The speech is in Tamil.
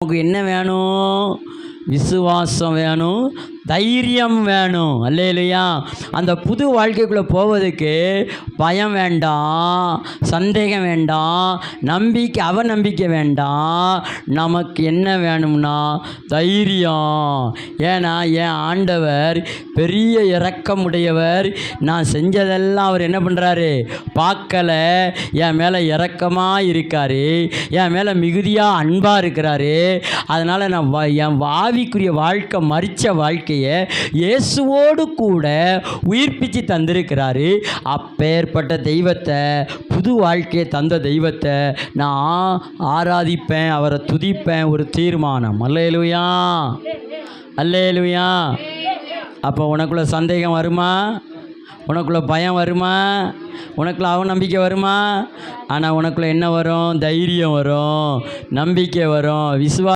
உங்களுக்கு என்ன வேணும்? விசுவாசம் வேணும் தைரியம் வேணும். இல்லையா அந்த புது வாழ்க்கைக்குள்ளே போவதுக்கு பயம் வேண்டாம் சந்தேகம் வேண்டாம் நம்பிக்கை அவநம்பிக்கை வேண்டாம். நமக்கு என்ன வேணும்னா தைரியம். ஏன்னா என் ஆண்டவர் பெரிய இறக்கமுடையவர் நான் செஞ்சதெல்லாம் அவர் என்ன பண்ணுறாரு பார்க்கல. என் மேலே இறக்கமாக இருக்கார். என் மேலே மிகுதியாக அன்பாக இருக்கிறாரு. அதனால் நான் என் என் ஆவிக்குரிய வாழ்க்கை மறித்த வாழ்க்கையை இயேசுவோடு கூட உயிர்ப்பிச்சு தந்திருக்கிறாரு. அப்பேற்பட்ட தெய்வத்தை புது வாழ்க்கையை தந்த தெய்வத்தை நான் ஆராதிப்பேன் அவரை துதிப்பேன் ஒரு தீர்மானம். அல்லேலுயா. அல்லேலுயா. அப்போ உனக்குள்ள சந்தேகம் வருமா? உனக்குள்ள பயம் வருமா? உனக்குள்ள அவநம்பிக்கை வருமா? ஆனால் உனக்குள்ள என்ன வரும்? தைரியம் வரும் நம்பிக்கை வரும் விசுவா